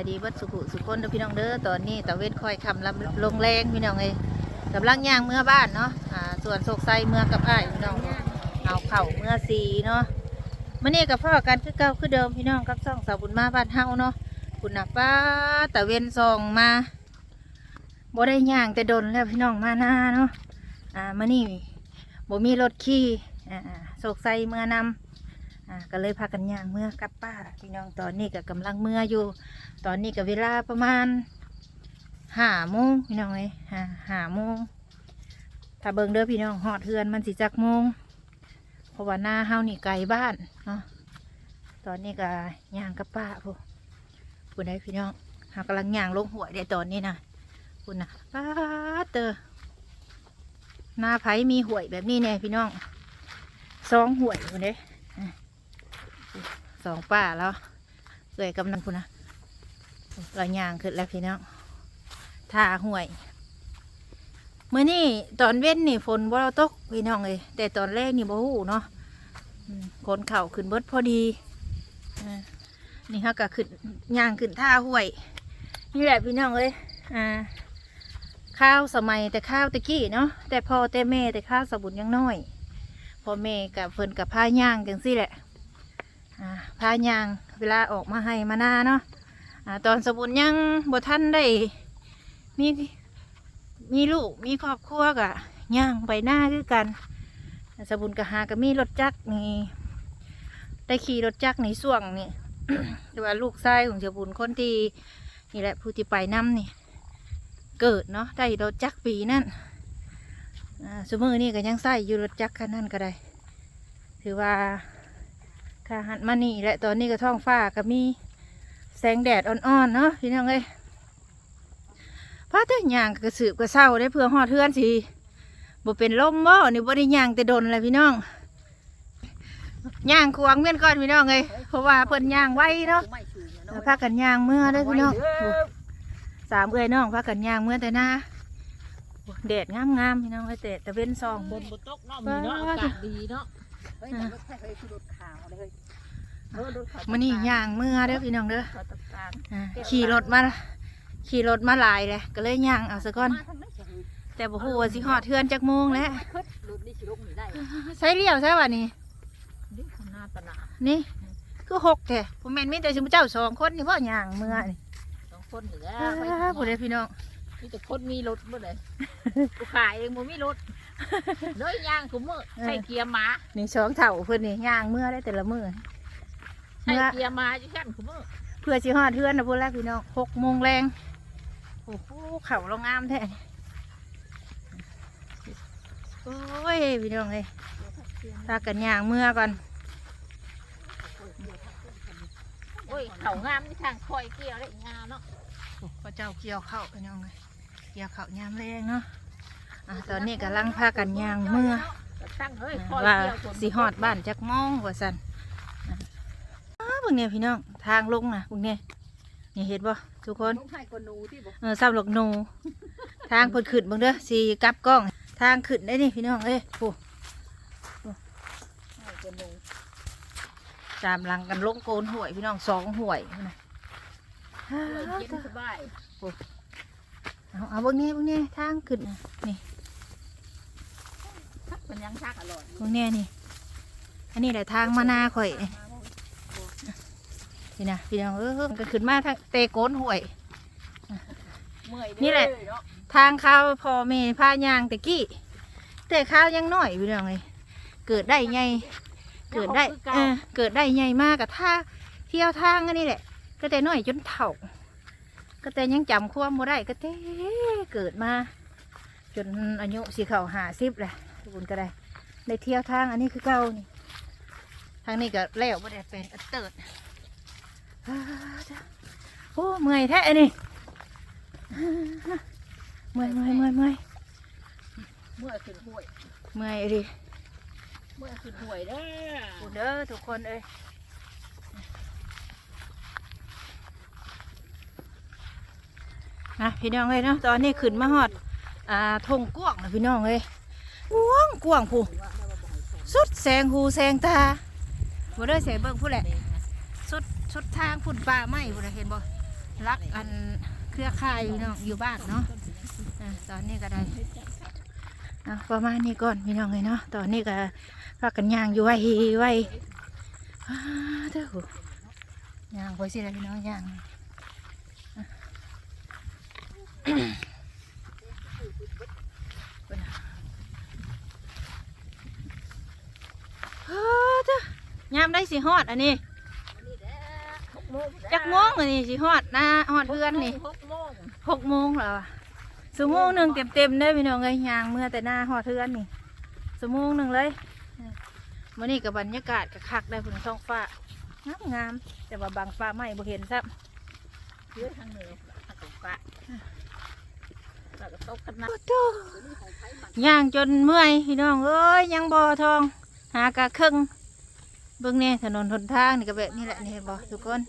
ายดีเบัดสุขุสุคนเด้อพี่น้องเด้อตอนนี้ตะเวนคอยคำลำลงแรงพี่น้องเอ้ยกำลังย่างเมื่อบ้านเนาะอ่าส่วนโศกไซเมื่อกับไอ้ายพี่น้องเอาเข่าเมื่อสีเนาะมื่อนี้กับพ่อกันคือเก่าคือเดิมพี่น้องกับซ่องสาวบุญมาบ้านเฮาเนาะคุณนะป้าตะเวนซองมาบ่ได้ย่างแต่ดนแล้วพี่น้องมาหน้าเนาะอ่ามื่อนี้บ่มีรถขี่อ่าโศกไซเมื่อนำ อ่าก็เลยพากันย่างเมื่อกับป้าพี่น้องตอนนี้ก็กำลังเมื่ออยู่ ตอนนี้ก็เวลาประมาณห้าโมงพี่น้องเอ้ยห้าห้าโมงถ้าเบิ่งเด้อพี่น้องหอดเทือนมันสิจักโมงเพราะว่าหน้าเฮานี่ไกลบ้านเนาะตอนนี้ก็ย่างกับป้าพูพูดได้พี่น้องหากำลังย่างลงหัวยได้ตอนนี้นะพูดนะป้าเตอหน้าไผมีหวยแบบนี้แน่พี่น้องสองหวยพูดเด้ สองป้าแล้วเกยกำลังคุณนะเราย่างขึ้นแล้วพี่น้องท่าห่วยเมื่อนี่ตอนเว้นนี่ฝนบ่เราตกพี่น้องเลยแต่ตอนแรกนี่บ่หูเนาะคนเข่าขึ้นเบิดพอดีนี่ฮะก็ขึ้นย่างขึ้นท่าห่วย นี่แหละพี่น้องเลยอ่า ข้าวสมัยแต่ข้าวตะกี้เนาะแต่พอแต่แม่แต่ข้าวสบุนยังน้อยพอแม่กับเพิ่นกับผ้าย่างจังสิแหละ พายางเวลาออกมาให้มาหน้าเนาะอ่าตอนสบุนยังบ่ท่านได้มีมีลูกมีครอบครัวกะย่างไปหน้าคือกัน สบุนกะหาก็มีรถจักรนี่ได้ขี่รถจักรในส่วงนี่แต่ว่าลูกชายของสบุนคนที่นี่แหละผู้ที่ไปนํนี่ เกิดเนาะได้รถจักรปีนั่นสมือนี่ก็ยังใส่อยู่รถจักรคันนั้นก็ได้ ถือว่า ค่ะหันมานี่และตอนนี้ก็ท้องฟ้าก็มีแสงแดดอ่อนๆเนาะพี่น้องเอ้ยพาแต่ย่างกระสืบกระเศร้าได้เพื่อหอดเทือนสิบ่เป็นลมบ่นี่บ่ได้ย่างแต่ดนเลยพี่น้องย่างควงเมียนก่อนพี่น้องเอ้ยเพราะว่าเพิ่นย่างไว้เนาะแล้วพากันย่างเมื่อได้พี่น้องสามเอ้ยน้องพากันย่างเมื่อแต่หน้าแดดงามๆพี่น้องเอ้แต่ตะเว้นซองบนบนโต๊ะเนาะมีเนาะอากาศดีเนาะ เฮ้ยแต่รถไฟเฮ้ยคือรถขาวเลยเฮ้ยเออรถขาวมื้อนี้ย่างเมื่อเด้อพี่น้องเด้อขาวตะการอ่าขี่รถมา ขี่รถมาหลายเลยก็เลยย่างเอาซะก่อน มาทางไหนจะเฮ้ยแต่บ่ฮู้ว่าสิฮอดเทือนจักโมงแล้วขึ้นรถนี่สิลงนี่ได้ใช้เลี้ยวใช่ป่ะนี่ดิข้างหน้าตะหนานี่คือหกแท้ผมแม่นมีแต่ชุมเจ้าสองคนนี่พ่อย่างเมื่อนี่สองคนเหนืออ้าไปวผู้ใดพี่น้อง มีแต่คนมีรถเมื่อไรกูขายเองมึงมีรถ เลยย่างกูมือใส่เกียร์ม้านี่สองเท่าเพิ่นนี่ย่างเมื่อได้แต่ละมื้อใส่เกียร์ม้าอยู่ชั้นกูมือเพื่อสิฮอดเทือนนะพุ่นแรกพี่น้องหกโมงแรงโอ้โหเขาเรางามแท้นี่โอ้ยพี่น้องเอ้ยพากันย่างเมื่อก่อนโอ้ยเขางามนี่ทางคอยเกี่ยวได้งามเนาะพระเจ้าเกี่ยวเข้าวพี่น้องเลยเกี่ยวเข้าวยามแรงเนาะ อะตอนนี้กำลังพากันย่างเมื่อตั้งเฮ้ยคอยว่าเกี่ยวคนสีหอดบ้านจักมองว่าสันอ้าวพวกเนี่ยพี่น้องทางลงนะพวกเนี่ยนี่เห็นบ่ทุกคนต้องให้คนหนูที่บอกเออซ้ำหลกหนูทางเพิ่นขึ้นเบิ่งเด้อสีกลับกล้อง ทางขึ้นได้นี่พี่น้องเอ้ยโอ้ให้คนหนูตามหลังกันลงโกนห่วยพี่น้องสองห่วยพุ่นน่ะอ้าเออวเย็นสบายเอาเอาเบิ่งนี่เบิ่งนี่ทางขึ้นน่ะนี่มันยังชักอร่อยเบิ่งแน่นี่ อันนี้แหละทางมานาข่อยนี่นะพี่น้องเออก็ขึ้นมาทางเตโกนห่วย เมื่อยนี่แหละเนาะทางข้าวพอเมพายางตะกี้แต่ข้าวยังน้อยพี่น้องเลยเกิดได้ไงเกิดได้เออเกิดได้ไงมากกับท่าเที่ยวทางอันนี้แหละ ก็แต่น้อยจนเฒ่า ก็แต่ยังจำความบ่ได้ก็แต่เกิดมา จนอายุสีเข่าหาสิบแหละ ทุกคนก็ได้ได้เที่ยวทางอันนี้คือเก่านี่ทางนี้ก็แล้วบ่ได้เป็นอัตเติดอ้าวจ้ะโอ้เมื่อยแท้อันนี้เมื่อยเมื่อยเมื่อยเมื่อยเมื่อยขึ้นห่วยเมื่อยดิเมื่อยขึ้นห่วยเด้อกูเด้อทุกคนเอ้ยนะพี่น้องเอ้ยเนาะตอนนี้ขึ้นมาฮอดอ่าทงกว้างนะพี่น้องเอ้ยกว้างกว้างผู้สุดแสงหูแสงตาบ่ได้แสงเบิ่งผู้แหละสุดชุดทางฝุ่นป่าไมพุ่นน่ะเห็นบ่รักอันเครือข่ายอยู่เนาะอยู่บ้านเนาะอะตอนนี้ก็ได้อะประมาณนี้ก่อนพี่น้องเลยเนาะตอนนี้ก็พากันย่างอยู่ไว้ไว้อ้าเด้อย่างไปสิเลยพี่น้องย่างอะ พุ่นน่ะ เฮ้อเด้อยามได้สิฮอดอันนี้จักโมงอันนี้สิฮอดหน้าฮอดเพื่อนนี่หกโมงหกโมงแล้วอะสมงหนึ่งเต็มเต็มๆได้อพี่น้องเลยยางเมื่อแต่หน้าฮอดเพื่อนนี่สมงหนึ่งเลยมื่อนี้กับบรรยากาศกับคักได้พุ่นท้องฟ้างามงามๆแต่ว่าบางฟ้าไม่บ่เห็นซับเยอะทางเหนือทางตกปะแล้วก็ตกกันนะโอ้โหย่างจนเมื่อยพี่น้องเอ้ยยังบ่ทอง หากะครึ่งเบิ่งนี่ถนนหนทางนี่ก็แบบนี้แหละนี่เห็นบ่ทุกคน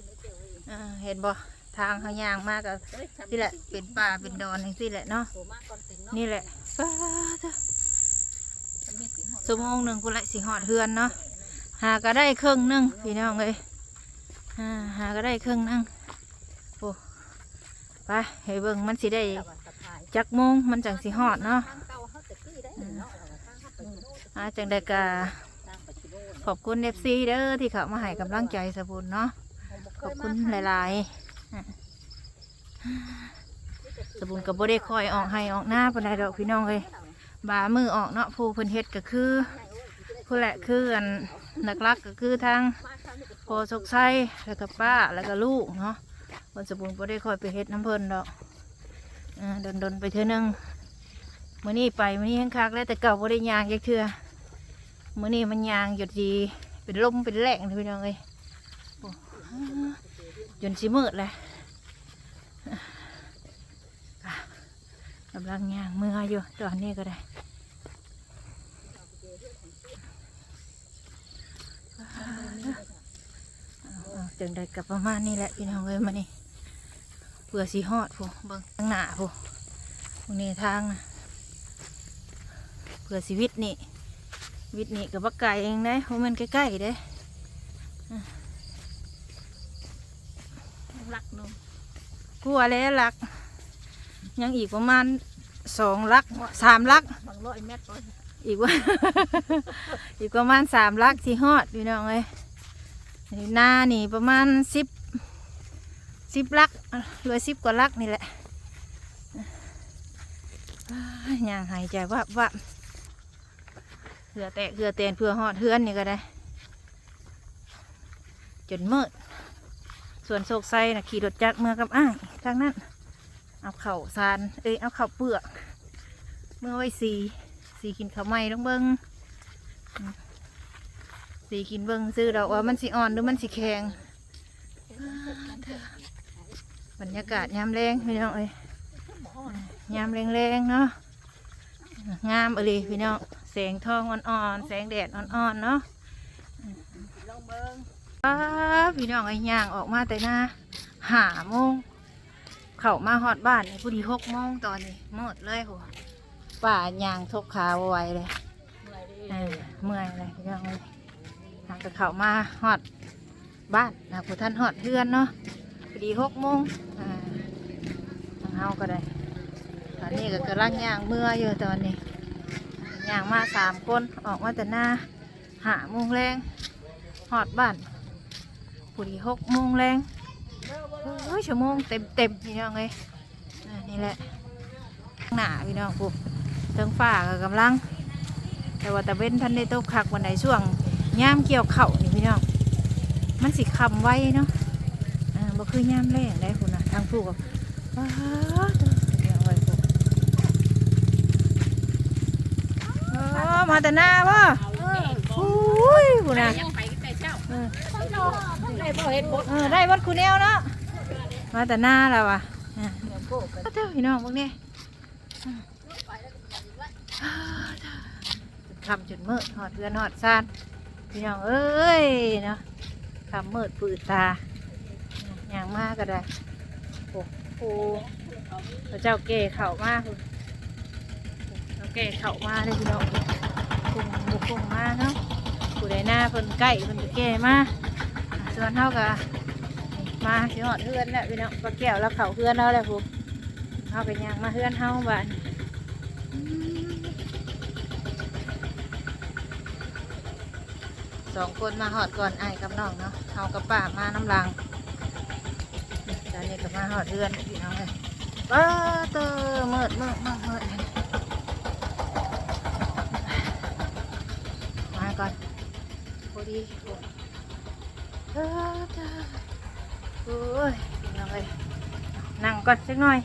เห็นบ่ทางเขายางมากก็นี่แหละเป็นป่าเป็นดอนนี่สิแหละเนาะโผล่มาก่อนถึงเนาะนี่แหละป้าเด้อมันมีสีหองหนึ่งกูละสิหอดเฮือนเนาะหาก็ได้ครึ่งนึงพี่น้องเลยหาก็ได้ครึ่งนึงโอ้ไปให้เบิ่งมันสิได้จักมงมันจังสิหอดเนาะอาจังได้กะทา ขอบคุณเอฟซีเด้อที่เขามาให้กำลังใจสบุญเนาะขอบคุณหลายๆสบุญกับโบได้คอยออกให้ออกหน้าปานใดดอกพี่น้องเลยบามือออกเนาะผู้เพิ่นเฮ็ดก็คือผู้แหละคืออันหลักๆก็คือทางพอสกไส้แล้วก็ป้าแล้วก็ลูกเนาะวันสบูรณ์บ่ได้คอยไปเฮ็ดน้ำเพิ่นดอกอ่าดนๆไปเท่อนึงมื้อนี้ไปมื้อนี้แห้งคักแล้วแต่เก่าบ่ได้ยางจักเทื่อ มื้อนี้มันยางหยดดี เป็นลมเป็นแหลงเลยพี่น้องเอ้ยจนสิมืดเลยกำลังยางมืออยู่ตอนนี้ก็ได้จังได้กับประมาณนี้แหละพี่น้องเอ้ยมานี่เผื่อสีฮอดผู้เบิ่งทางหน้าผู้ตรงนี้ทางเผื่อสีวิตนี่ วิตนี่กับบักไก่เองได้เพราะมันใกล้ๆเด้รักนมกลัวแล้วลัก ยังอีกประมาณสองลักสามลักบางร้อยเมตรอีกว่า อีกประมาณสามลักที่ฮอดพี่น้องเอ้ยหน้านี่ประมาณสิบสิบลักเหลือสิบกว่าลักนี่แหละอยย่างหายใจว่าว่า เหือแตะเหือเตนเพื่อฮอดเฮือนนี่ก็ได้ จนมืด ส่วนโศกไซนะขี่รถจักรเมื่อกับอ้ายทางนั้น เอาเข่าซาน เอ้ย เอาเข่าเปลือก เมื่อไว้สีสีกินข้าวไม้ต้องเบิ้งสีกินเบิ้งซื้อดอกว่ามันสีอ่อนหรือมันสีแข็งบรรยากาศยามแรงพี่น้องเอ้ยยามแรงๆเนาะงามเอหลีพี่น้อง แสงทองอ่อนๆ แสงแดดอ่อนๆ เนาะลองเบิ้งป้าพี่น้องไอ้ย่างออกมาแต่หน้าหาโมง เข้ามาฮอดบ้านนี่พอดีหกโมงตอนนี้มืดเลยหัวป่าย่างทกขาบ่ไหวเลยเออเมื่อยเลยพี่น้องเลยหากจะเข้ามาฮอดบ้านนะผู้ท่านฮอดเฮือนเนาะพอดีหกโมงอ่าทางเฮาก็ได้ตอนนี้ก็กำลังย่างเมื่ออยู่ตอนนี้ ย่างมาสามคนออกมาแต่หน้าหาโมงแรงฮอดบ้านพอดีหกโมงแรงโอ้ยชั่วโมงเต็มเต็มพี่น้องเลยอ่านี่แหละข้างหน้าพี่น้องปุ๊บเทิงฟ้าก็กำลัง แต่ว่าแต่เว้นท่านได้ตกคักวันไหนช่วงย่ามเกี่ยวเข่านี่พี่น้องมันสิคำไว้เนาะอ่าบ่คือย่ามแรงได้คุณนะทางผู้กับว้าวเดี๋ยวไว้พุ่น อ๋อมาแต่หน้าบ่เอาเองบอุ้ยคุณนะยังไปแต่เจ้าเออได้บ่เห็นบดเออได้วัดคุณแนวเนาะมาแต่หน้าแล้วว่ะอะเหมือนโก้กันเจ้าพี่น้องพวกนี้คำจุดมืดหอดเรือนหอดซานพี่น้องเอ้ยเนาะคำมืดปืดตาอย่างมากก็ได้โอ้โหพระเจ้าเก๋เข่ามาก เก๋เข่ามาเลยพี่น้องคงบุกคงมาเนาะผู้ใดหน้าเพิ่นใกล้เพิ่นก็เก๋มาส่วนเท่ากับมาสิหอดเฮือนแหล้วพี่น้องปลาแก้วแล้วเข่าเฮือนแล้วแหละพูเอาไปย่างมาเฮือนเฮาบ้านสองคนมาหอดก่อนไอ้กับน้องเนาะเฮากับป้ามาน้ำลังตอนนี้ก็มาหอดเฮือนพี่น้องเลยป้าเตอเมิดเมิดเมิดเมิดมาก่อน พอดีเออจ้าโอ้ยน้องเลยนั่งก่อนสักหน่อย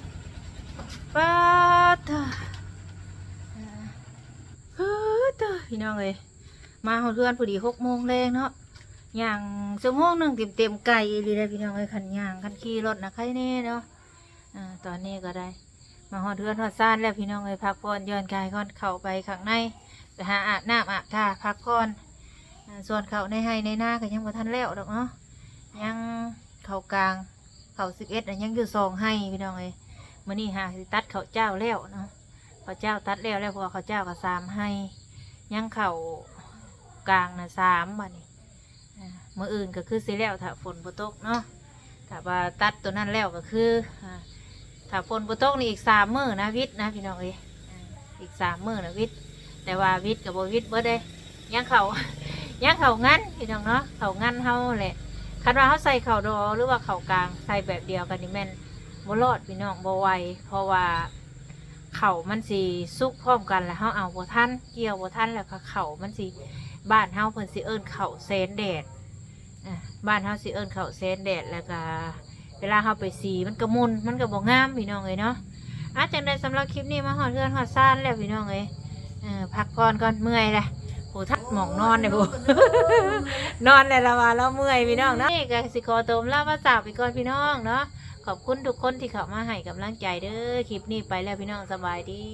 ป้าเตอเออเด้อพี่น้องเลยมาหอเฮือนพอดีหกโมงแรงเนาะย่างชั่วโมงหนึ่งเต็มเต็มไก่ดีเลยพี่น้องเอ้ยขันย่างขันขี่รถนะใครแน่เนาะอ่าตอนนี้ก็ได้ มาหอดเรือนหอดซ่านแล้วพี่น้องเอ้ยพักผ่อนย้อนกายก่อนเข้าไปข้างในไปหาอาบน้ำอาบท่าพักผ่อน ส่วนเขาในให้ในหน้าก็ยังบ่ทันแล้วดอกเนาะยังเขากลางเขาสิบเอ็ดยังอยู่สองให้พี่น้องเอ้ยมื่อนี้หาสิตัดเขาเจ้าแล้วเนาะเขาเจ้าตัดแล้วแล้วพราะว่าเขาเจ้าก็สามให้ ยังเขากลางนะสามบัดนี้อ่ามื่ออื่นก็คือสิแล้วถ้าฝนบ่ตกเนาะถ้าว่าตัดตัวนั้นแล้วก็คือถ้าฝนบ่ตกนี่อีกสามมือนะวิทย์นะพี่น้องเอ้ยอีกสามมือนะวิทย์แต่ว่าวิทย์กับบ่วิทย์บ่ได้ยังเขา ยังเขางั้นพี่น้องเนาะเขางั้นเฮาแหละคันว่าเฮาใส่เข่าดอหรือว่าเข่ากลางใส่แบบเดียวกันนี่แม่นบ่รอดพี่น้องบ่ไวเพราะว่าเข่ามันสิสุกพร้อมกันแล้วเฮาเอาบ่ทันเกี่ยวบ่ทันแล้วก็เข่ามันสิบ้านเฮาเพิ่นสิเอิ้นข้าเซนแดดบ้านเฮาสิเอิ้นข้าเซนแดดแล้วก็เวลาเฮาไปสีมันก็มุนมันก็บ่งามพี่น้องเอ้ยเนาะอาจังได๋สำหรับคลิปนี้มาฮอดเฮือนฮอดซ่านแล้วพี่น้องเอ้ยเออพักผ่อนก่อนเมื่อยแหละ โหทักหมองนอนเนี่ยบ่นอนเนี่ยละว่าเราเมื่อยพี่น้องเนาะนี่ก็สิขอตัวลาภาจากไปก่อนพี่น้องเนาะขอบคุณทุกคนที่เข้ามาให้กำลังใจเด้อคลิปนี้ไปแล้วพี่น้องสบายดี